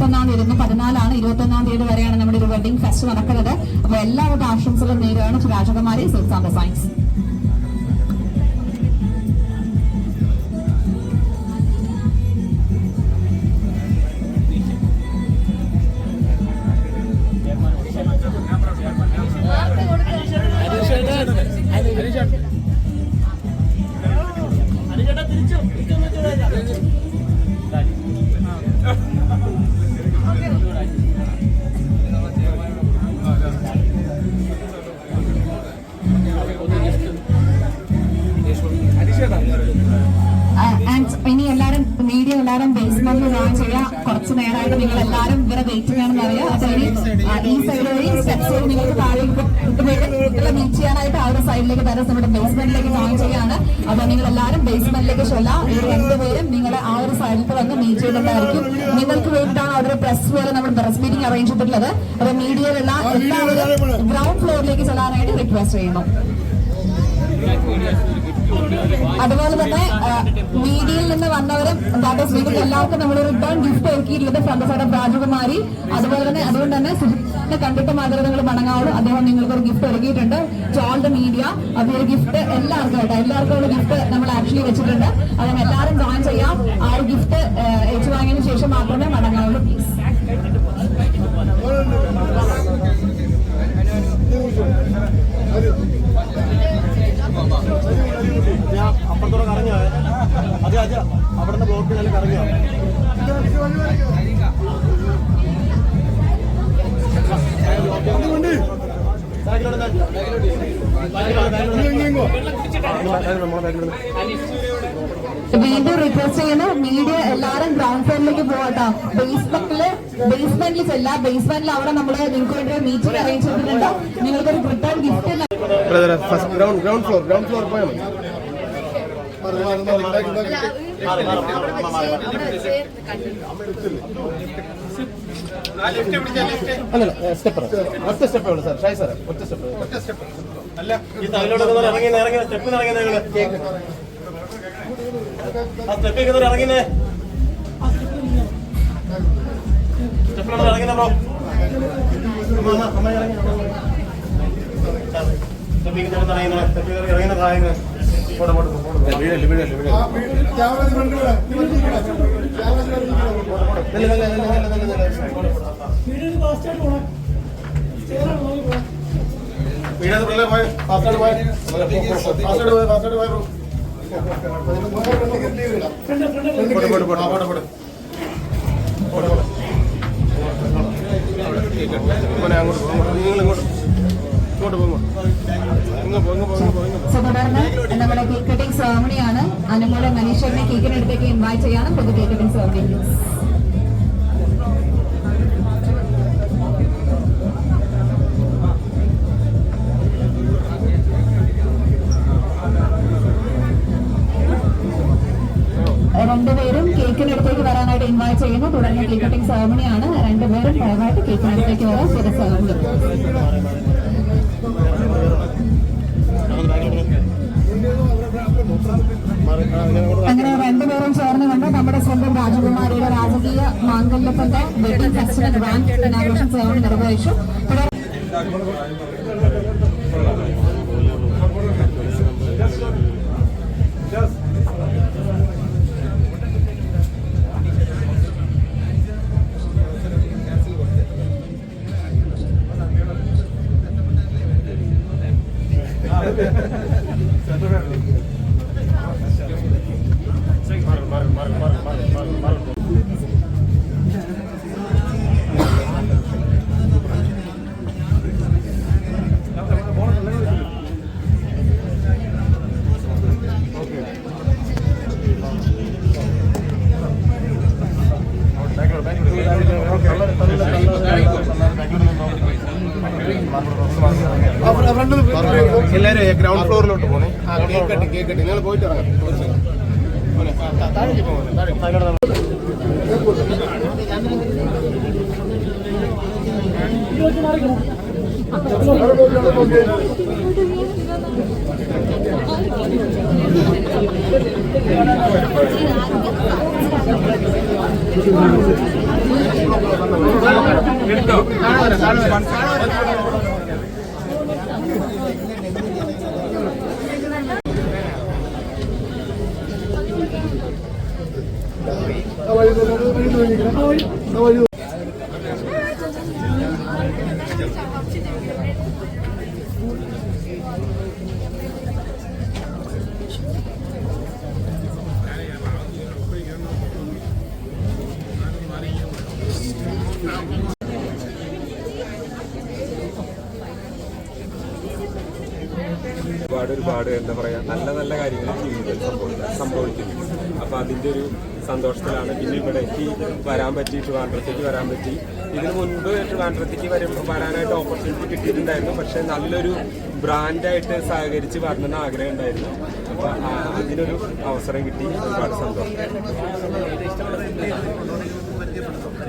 ഇരുപത്തി ഒന്നാം തീയതി ഇന്ന് പതിനാലാണ് ഇരുപത്തൊന്നാം തീയതി വരെയാണ് നമ്മുടെ ഒരു വെഡിങ് ഫെസ്റ്റ് നടക്കുന്നത്. അപ്പൊ എല്ലാവരുടെ ആശംസകളും നേരുകയാണ് രാജകുമാരി സുൽത്താൻ സയൻസ് ബേസ്മെന്റ് ബേസ്മെന്റിൽ ജോയിൻ ചെയ്യാം. കുറച്ച് നേരമായിട്ട് നിങ്ങൾ എല്ലാവരും ഇവരെ വെയിറ്റിംഗ് ആണെന്ന് അറിയാം. അപ്പൊ ഇനി ഈ സൈഡ് വഴി സ്റ്റെപ്സ് വഴി നിങ്ങൾക്ക് താഴേക്ക് കുട്ടികളെ മീറ്റ് ചെയ്യാനായിട്ട് ആ ഒരു സൈഡിലേക്ക് തരാം. നമ്മുടെ ബേസ്മെന്റിലേക്ക് ജോയിൻ ചെയ്യാണ്. അപ്പൊ നിങ്ങൾ എല്ലാവരും ബേസ്മെന്റിലേക്ക് ചൊല്ലാം. ഈ രണ്ടുപേരും നിങ്ങൾ ആ ഒരു സൈഡിൽ വന്ന് മീറ്റ് ചെയ്തിട്ടുണ്ടായിരിക്കും നിങ്ങൾക്ക് വേണ്ടിയിട്ടാണ് അവിടെ പ്രസ് പോലെ നമ്മുടെ പ്രസ് മീറ്റിംഗ് അറേഞ്ച് ചെയ്തിട്ടുള്ളത്. അപ്പൊ മീഡിയയിലുള്ള എല്ലാവരും ഗ്രൗണ്ട് ഫ്ലോറിലേക്ക് ചെല്ലാനായിട്ട് റിക്വസ്റ്റ് ചെയ്യുന്നു. അതുപോലെ തന്നെ മീഡിയയിൽ നിന്ന് വന്നവരും ദാറ്റസ് വീട്ടിൽ എല്ലാവർക്കും നമ്മൾ റിട്ടേൺ ഗിഫ്റ്റ് ഒരുക്കിയിട്ടുള്ളത് ഫ്രണ്ട്സോടെ രാജകുമാരി. അതുപോലെ തന്നെ അതുകൊണ്ട് തന്നെ സുഹൃത്തിനെ കണ്ടിട്ട് മാത്രമേ നിങ്ങൾ മടങ്ങാവുള്ളൂ അദ്ദേഹം നിങ്ങൾക്ക് ഒരു ഗിഫ്റ്റ് ഒരുക്കിയിട്ടുണ്ട്. ടു ദ മീഡിയ അപ്പോൾ ഒരു ഗിഫ്റ്റ് എല്ലാവർക്കും കേട്ടോ. എല്ലാവർക്കും ഉള്ള ഗിഫ്റ്റ് നമ്മൾ ആക്ച്വലി വെച്ചിട്ടുണ്ട്. അതുകൊണ്ട് എല്ലാവരും ജോയിൻ ചെയ്യാം. ആ ഒരു ഗിഫ്റ്റ് ഏറ്റുവാങ്ങിയതിനു ശേഷം മാത്രമേ മടങ്ങാവുള്ളൂ പ്ലീസ് വീണ്ടും റിക്വസ്റ്റ് ചെയ്യുന്നു. മീഡിയ എല്ലാരും ഗ്രൗണ്ട് ഫ്ലോറിലേക്ക് പോകട്ടോ ബേസ്മെന്റിൽ ബേസ്മെന്റിൽ ചെല്ല. ബേസ്മെന്റിൽ അവിടെ നമ്മൾ നിങ്ങൾക്ക് വേണ്ടി മീറ്റിംഗ് അറേഞ്ച് ചെയ്തിട്ടുണ്ട്. നിങ്ങൾക്കൊരു return gift ground ground floor ground floor പോയാൽ മതി. അല്ലല്ല സ്റ്റെപ്പ് ഒറ്റ സ്റ്റെപ്പേ ഉള്ളൂ സാർ ഷായ് സാറേ ഒറ്റ സ്റ്റെപ്പ് ഒറ്റ സ്റ്റെപ്പ് അല്ല ഈ തലയിലോട്ട് ഇറങ്ങി ഇറങ്ങി. സ്റ്റെപ്പിൽ ഇറങ്ങി നിങ്ങൾ ആ സ്റ്റെപ്പിൽ ഇറങ്ങി ഇറങ്ങിനേ സ്റ്റെപ്പിലോട്ട് ഇറങ്ങിന ബ്രോ അമ്മ അമ്മ ഇറങ്ങി സ്റ്റെപ്പിൽ ഇറങ്ങി സ്റ്റെപ്പിൽ പിള്ളേ പോയ. അങ്ങോട്ട് കേക്ക് കട്ടിംഗ് സെറമണിയാണ് അനുമോളെ മനീഷറിനെ കേക്കിനടുത്തേക്ക് ഇൻവൈറ്റ് ചെയ്യാണ്. പൊതു കേക്ക് കട്ടിംഗ് സെറമണി രണ്ടുപേരും കേക്കിനടുത്തേക്ക് വരാനായിട്ട് ഇൻവൈറ്റ് ചെയ്യുന്നു. തുടർന്ന് കേക്ക് കട്ടിംഗ് സെറമണിയാണ് രണ്ടുപേരും ദയവായിട്ട് കേക്കിനടുത്തേക്ക് വരാൻ ചില സെറമണി അങ്ങനെ രണ്ടുപേരും ചേർന്നുകൊണ്ട് നമ്മുടെ സ്വന്തം രാജകുമാരിയുടെ രാജകീയ മാംഗല്യത്തിന്റെ wedding festival grand inauguration ceremony നിർവഹിച്ചു. തുടർന്ന് എല്ലാരും ഗ്രൗണ്ട് ഫ്ലോറിലോട്ട് പോണേ. കേക്കട്ടെ കട്ടി കേക്ക് നിങ്ങൾ പോയിട്ട് ഇറങ്ങാം. മോനെ, ആ, താ- താഴേക്ക് പോ മോനെ, താഴേക്ക്. താഴോട്ട് നടന്നോ. Thank താഴെ വരാം, താഴെ വരാം. താഴെ വരാം. ഒരുപാട് ഒരുപാട് എന്താ പറയാ നല്ല നല്ല കാര്യങ്ങൾ ജീവിതത്തിൽ സംഭവിക്കും സംഭവിക്കുന്നു അപ്പൊ അതിന്റെ ഒരു സന്തോഷത്തിലാണ്. പിന്നെ ഇവിടേക്ക് വരാൻ പറ്റി ട്രിവാൻഡ്രത്തേക്ക് വരാൻ പറ്റി. ഇതിനു മുൻപ് ട്രിവാൻഡ്രത്തേക്ക് വരും വരാനായിട്ട് ഓപ്പർച്യൂണിറ്റി കിട്ടിയിട്ടുണ്ടായിരുന്നു. പക്ഷേ നല്ലൊരു ബ്രാൻഡായിട്ട് സഹകരിച്ച് വരണമെന്ന് ആഗ്രഹം ഉണ്ടായിരുന്നു. അപ്പോൾ അതിനൊരു അവസരം കിട്ടി. ഒരുപാട് സന്തോഷം.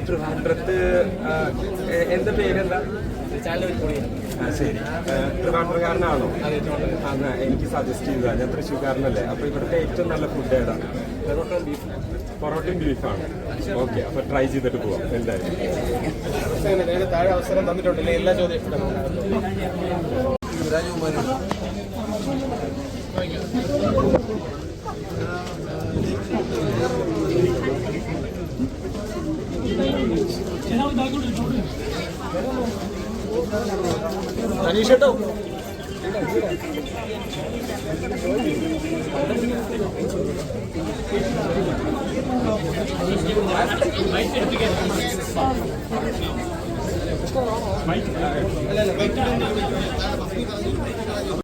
ട്രിവാൻഡ്രത്ത് എന്താ പേരെന്താ? ശരി. ട്രിവാൻഡ്രക്കാരനാണോ അന്ന് എനിക്ക് സജസ്റ്റ് ചെയ്തതാണ്. ഞാൻ തൃശ്ശൂർക്കാരനല്ലേ? അപ്പൊ ഇവിടുത്തെ ഏറ്റവും നല്ല ഫുഡ് ഏതാണ്? പൊറോട്ടയും ബീഫ് പൊറോട്ടയും ബീഫാണ് ഓക്കെ അപ്പൊ ട്രൈ ചെയ്തിട്ട് പോവാം എന്തായാലും. താഴെ അവസരം തന്നിട്ടുണ്ടല്ലേ എല്ലാ ചോദ്യവും അനീഷ് കേട്ടോ Maar ik ben er niet